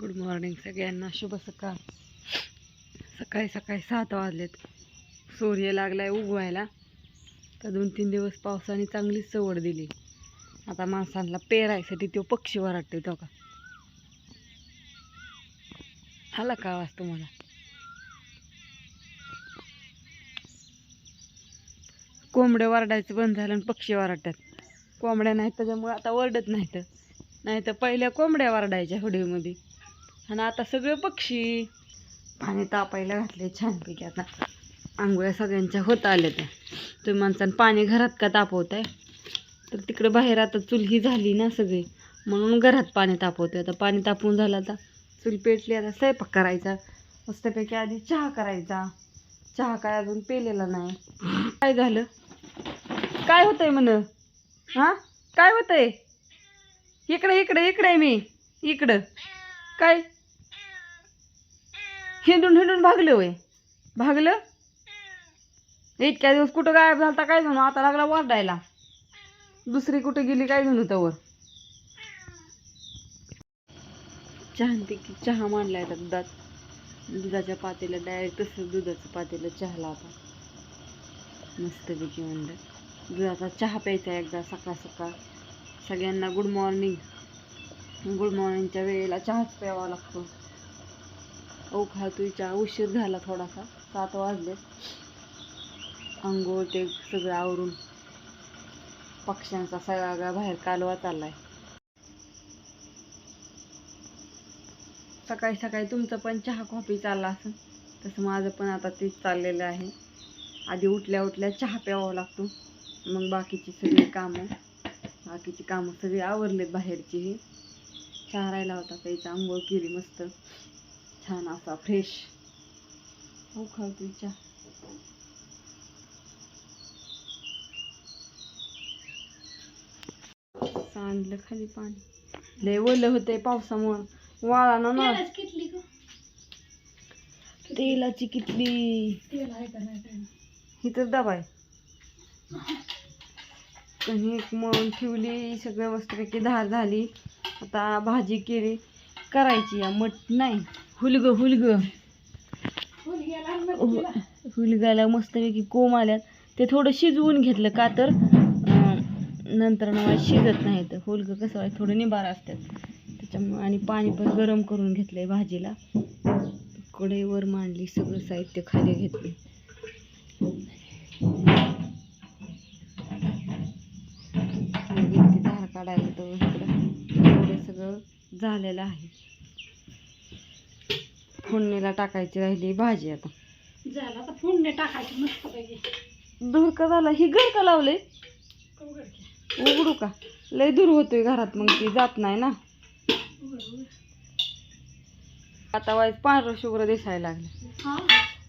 Good morning सगळ्यांना. शुभ सकाळ. सकाळी सकाळी सात वाजलेत. सूर्य लागलाय उगवायला. तर दोन तीन दिवस पावसाने चांगलीच सवड दिली. आता माणसांना पेरायसाठी तो पक्षी वराटते तो का? आला का आवाज तुम्हाला? कोंबड्या वरडायचं बंद झालं आणि पक्षी वरडतात. कोंबड्या नाहीत त्याच्यामुळे आता वरडत नाहीत. नाही तर पहिल्या कोंबड्या वरडायच्या हुडीमध्ये आणि आता सगळे पक्षी. पाणी तापायला घातले छानपैकी आता. आंघोळ्या सगळ्यांच्या होत आल्या त्या तुम्ही माणसानं पाणी घरात का तापवताय? तर तिकडे बाहेर आता चूल ही झाली ना सगळी. म्हणून घरात पाणी तापवते आता पाणी तापवून झालं आता चूल पेटली आता स्वयंपाक करायचा. मस्तपैकी आधी चहा करायचा. चहा काय अजून पेलेला नाही. काय झालं? काय होतंय म्हण? हां? काय होतंय? इकडे इकडे इकडे आहे मी. इकडं. काय? हिंडून हिंडून भागलं वय भागलं? इतक्या दिवस कुठं गायब झालता काय झालं? आता लागला वारडायला. दुसरी कुठे गेली काय झालं त्यावर चहापैकी चहा मांडला आता दुधात. दुधाच्या पातेला डायरेक्ट तसं दुधाचं पातेलं चहाला आता मस्तपैकी म्हणलं. दुधाचा चहा प्यायचा एकदा सकाळ सकाळ. सगळ्यांना गुड मॉर्निंग गुड मॉर्निंगच्या वेळेला चहाच प्यावा लागतो. औ खातोय चहा उशीर झाला थोडासा. सात वाजले. अंघोळ ते सगळं आवरून पक्ष्यांचा सगळा बाहेर कालवा चाललाय. सकाळी सकाळी तुमचं पण चहा कॉफी चालला असं तसं माझं पण आता तेच चाललेलं आहे. आधी उठल्या उठल्या चहा प्यावा लागतो. मग बाकीची सगळी कामं बाकीची कामं सगळी आवरलेत बाहेरची हे. चहा राहिला होता त्याचा आंघोळ केली मस्त. छान असा फ्रेश चहा सांडलं खाली पाणी. लय ओलं होतंय पावसामुळं. वाळानं ना. तेलाची किटली ही तर आहे कणिक मळून ठेवली सगळं मस्तपैकी धार झाली. आता भाजी केली. करायची या मट नाही हुलग हुलग. हुलगाला मस्तपैकी कोंब आल्यात. ते थोडं शिजवून घेतलं का तर नंतर शिजत नाही तर हुलग कसं आहे थोडं निबार असतात. त्याच्यामुळे आणि पाणी पण गरम करून घेतलंय भाजीला. कढईवर मांडली सगळं साहित्य खाली घेतले धार काढायला तर सगळं झालेलं आहे. फोडणीला टाकायची राहिली भाजी आता. झालं आता फोडणे टाकायची मस्त का झाला. ही घर का लावलंय? उघडू का? लय दूर होतोय घरात मग ती जात नाही ना. आता वाईज पांढरं शुभ्र दिसायला लागलं. हा?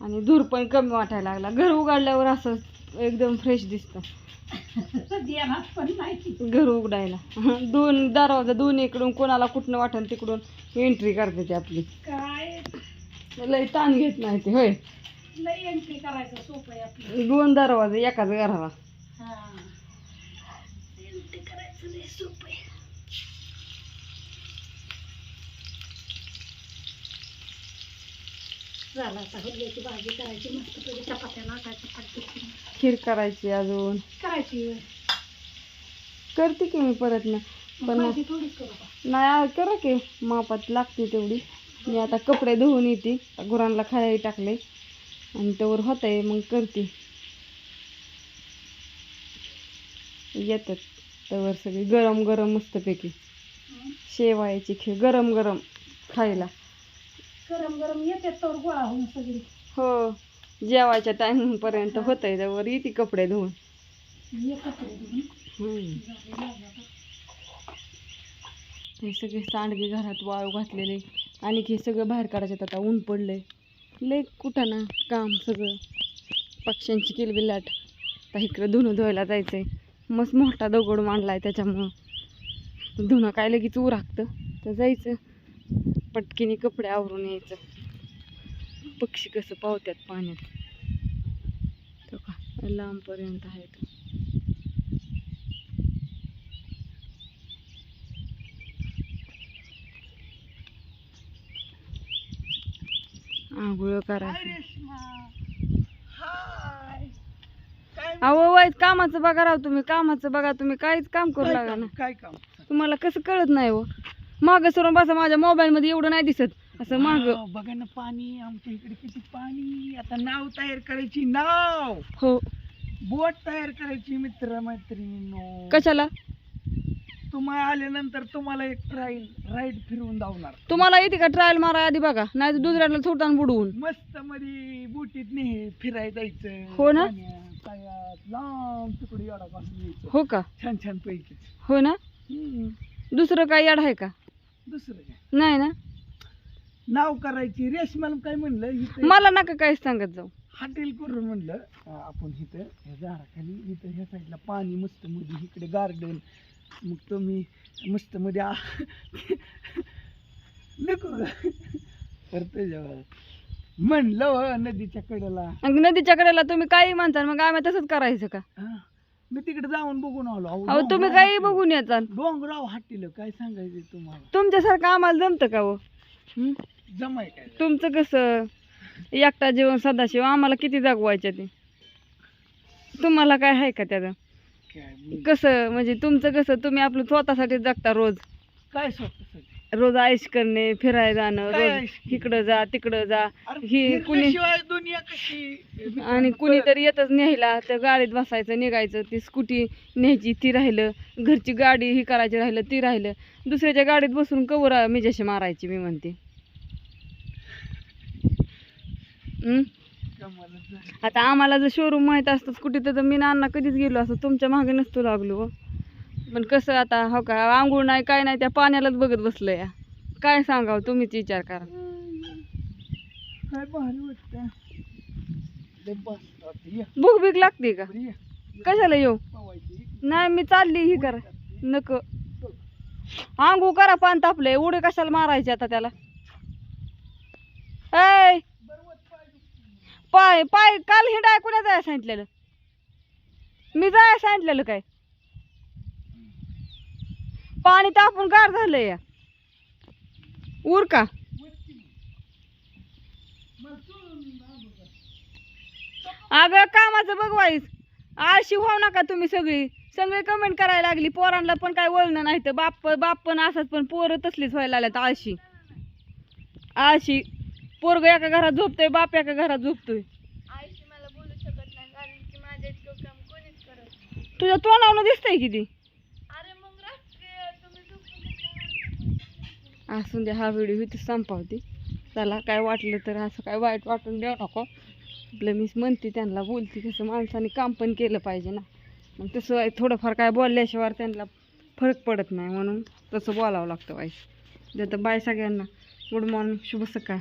आणि धूर पण कमी वाटायला लागला. घर उघडल्यावर असं एकदम फ्रेश दिसतं. घर उघडायला. दोन दरवाजा दोन इकडून कोणाला कुठनं वाटण तिकडून एंट्री करते ती आपली. काय? लय ताण घेत नाही ते होय. लई एंट्री करायचं सोपं आहे आपलं. दोन दरवाजे एकाच घराला. हा. एंट्री करायचं लई सोपं आहे. झालं आता हुलग्याची भाजी करायची मस्त पैकी चपात्या लाटायच्या पद्धतीने. खीर करायची अजून. करायची करते की मी परत ना पण भाजी थोडीच करू का? नाही आ- करा की मापात लागते तेवढी. मी आता कपडे धुवून येते. गुरांना खायला टाकले. आणि त्यावर होत आहे मग करते. येतात. त्यावर सगळी गरम गरम मस्तपैकी. शेवायाची खीर गरम गरम खायला. गरम गरम येते तर गोळा होऊन सगळी. हो जेवायच्या टायमिंगपर्यंत होत आहे त्यावर येते कपडे धुवून. हे सगळे सांडगे घरात वाळू घातलेले. आणि हे सगळं बाहेर काढायचं आता ऊन पडलंय. लय कुठं ना काम सगळं. पक्ष्यांची किलबिलाट आता इकडं धुणं धुवायला जायचंय. मस्त मोठा दगड मांडलाय त्याच्यामुळं. धुणं काय लगेच उरागतं तर जायचं. पटकीने कपडे आवरून यायचं. पक्षी कसं पावत्यात पाण्यात. का लांबपर्यंत आहेत. आंघोळ काय अहो वाईट कामाचं बघा राव तुम्ही कामाचं बघा तुम्ही. काहीच काम करू लागा ना. काय काम? तुम्हाला कसं कळत नाही हो. मागं सरून बसा माझ्या मोबाईल मध्ये एवढं नाही दिसत. असं माग. बघा ना पाणी आमच्या इकडे किती पाणी? आता नाव तयार करायची नाव! हो. बोट तयार करायची मित्र मैत्रिणींनो कशाला? तुम्हाला आल्यानंतर तुम्हाला एक ट्रायल राईड फिरवून दावणार तुम्हाला येते का ट्रायल मारा आधी बघा? नाही तर दुसऱ्याला सोडताना बुडवून. मस्त मध्ये बोटीत नेहे फिरायला जायचं. हो ना? पाण्यात, तळ्यात, लांब तिकडे येडा पासून यायचं. हो का? छान छान पैकी. हो ना? दुसरं काय याड आहे का? दुसरं काय? नाही ना? नाव करायची. रेशमाला काय म्हणलं? इथं मला नका काय सांगत जाऊ. हॉटेल करून म्हणलं अं, आपण इथं ह्या झाडाखाली इथं ह्या साईडला पाणी मस्त मध्ये इकडे गार्डन मग तुम्ही मस्त मध्ये आ- नको. तर त्याच्यावर म्हणलं हो नदीच्या कडेला. आणि नदीच्या कडेला तुम्ही काही म्हणता मग आम्ही तसंच करायचं का? हा. मी तिकडे जाऊन बघून आलो. अहो, अहो तुम्ही डोंगराव काही. बघून येतात डोंगराव हाटील काय सांगायचं तुम्हाला? तुमच्यासारखं आम्हाला जमतं का हो? हं? जमाय काय तुमचं कसं? एकटा जीवन सदाशिव आम्हाला किती जगवायचे ते? तुम्हाला काय आहे का त्याचं? कसं म्हणजे तुमचं कसं तुम्ही आपलं स्वतःसाठी जगता रोज. काय स्वतःसाठी? रोज आयुष करणे फिरायला जाणं काय रोज ऐश? इकडं जा तिकडं जा. ही कुणी फिरल्याशिवाय दुनिया कशी? आणि कुणीतरी येतच न्यायला त्या गाडीत बसायचं निघायचं ती स्कूटी न्यायची ती राहिलं. घरची गाडी ही करायची राहिलं ती राहिलं. दुसऱ्याच्या गाडीत बसून कवर मिजाशी मारायची मी म्हणते? आता आम्हाला जर शोरूम माहीत असतं स्कूटीचं तर मी नाना कधीच गेलो असं तुमच्या मागे नसतो लागलो हो. पण कसं आता हो का आंघोळ नाही काय नाही त्या पाण्यालाच बघत बसलं या. काय सांगावं तुम्हीच विचार करा. काय भारी वाटतं भूक बीक लागते का. कशाला येऊ. नाही मी चालली ही करा. नको. आंघोळ करा पान तापलंय उडे कशाला मारायचे आता त्याला? ऐ! पाय पाय काल हिंडाय कुणा जाय सांगितलेलं? मी जाय सांगितलेलं काय? पाणी तापून गार झालंय या. उर का? अगं कामाचं बघवाईस आळशी व्हाव नका तुम्ही सगळी. सगळे कमेंट करायला लागली. पोरांना पण काय वळणं नाही तर बाप बाप पण असंच पण पोरं तसलीच व्हायला लागल्यात आळशी. आळशी. पोरग एका घरात झोपतोय बाप एका घरात झोपतोय. आईशी मला बोलू शकत नाही कारण की माझ्या इतकं काम कोणीच करत नाही. तुझ्या तोंडावनं दिसतंय किती? अरे मग रात्री तुम्ही झोपून घेतल्यानंतर असून दे हा व्हिडिओ इथे संपावती. चला काय वाटलं तर असं काय वाईट वाटून देऊ नको. आपलं मी म्हणते त्यांना बोलते कसं माणसाने काम पण केलं पाहिजे ना. मग तसं आहे, थोडंफार काय बोलल्याशिवाय त्यांना फरक पडत नाही म्हणून तसं बोलावं लागतं वाईस देतं बाय सगळ्यांना. गुड मॉर्निंग शुभ सकाळ.